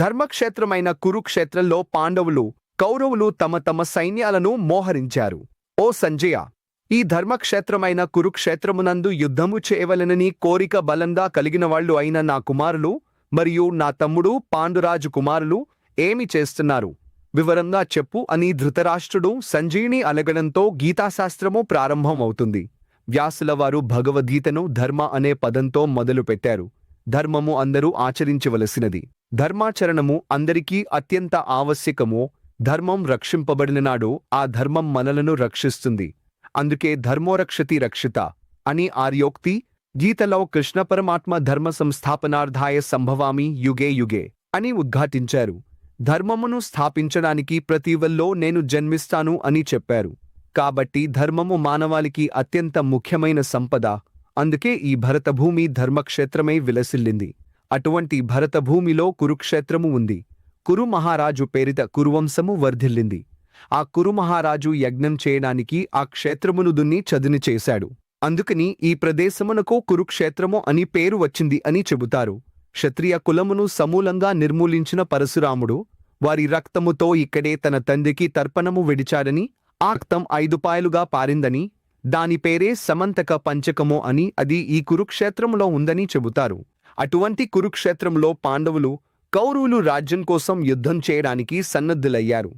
ధర్మక్షేత్రమైన కురుక్షేత్రంలో పాండవులు కౌరవులు తమ తమ సైన్యాలను మోహరించారు. ఓ సంజయ ఈ ధర్మక్షేత్రమైన కురుక్షేత్రమునందు యుద్ధము చేయవలెనని కోరిక బలంగా కలిగినవాళ్ళు అయిన నా కుమారులు మరియు నా తమ్ముడు పాండురాజు కుమారులు ఏమి చేస్తున్నారు? వివరంగా చెప్పు అని ధృతరాష్ట్రుడు సంజీని అలగడంతో గీతాశాస్త్రము ప్రారంభమవుతుంది. వ్యాసుల వారు భగవద్గీతను ధర్మ అనే పదంతో మొదలుపెట్టారు. ధర్మము అందరూ ఆచరించవలసినది. ధర్మాచరణము అందరికీ అత్యంత ఆవశ్యకమో. ధర్మం రక్షింపబడిననాడు ఆ ధర్మం మనలను రక్షిస్తుంది. అందుకే ధర్మోరక్షతి రక్షిత అని ఆర్యోక్తి గీతలో కృష్ణ పరమాత్మ ధర్మ సంస్థాపనార్థాయ సంభవామి యుగే యుగే అని ఉద్ఘాటించారు. ధర్మమును స్థాపించడానికి ప్రతివల్లో నేను జన్మిస్తాను అని చెప్పారు. కాబట్టి ధర్మము మానవాళికి అత్యంత ముఖ్యమైన సంపద. అందుకే ఈ భరతభూమి ధర్మక్షేత్రమై విలసిల్లింది. అటువంటి భరతభూమిలో కురుక్షేత్రము ఉంది. కురు మహారాజు పేరిట కురువంశము వర్ధిల్లింది. ఆ కురు మహారాజు యజ్ఞం చేయడానికి ఆ క్షేత్రమును దున్ని చదును చేశాడు. అందుకని ఈ ప్రదేశమునకు కురుక్షేత్రము అని పేరు వచ్చింది అని చెబుతారు. క్షత్రియ కులమును సమూలంగా నిర్మూలించిన పరశురాముడు వారి రక్తముతో ఇక్కడే తన తండ్రికి తర్పణము విడిచాడని ఆ రక్తం ఐదు పాయలుగా పారిందని దాని పేరే సమంతక పంచకము అని అది ఈ కురుక్షేత్రములో ఉందని చెబుతారు. అటువంటి కురుక్షేత్రంలో పాండవులు కౌరవులు రాజ్యం కోసం యుద్ధం చేయడానికి సన్నద్ధులయ్యారు.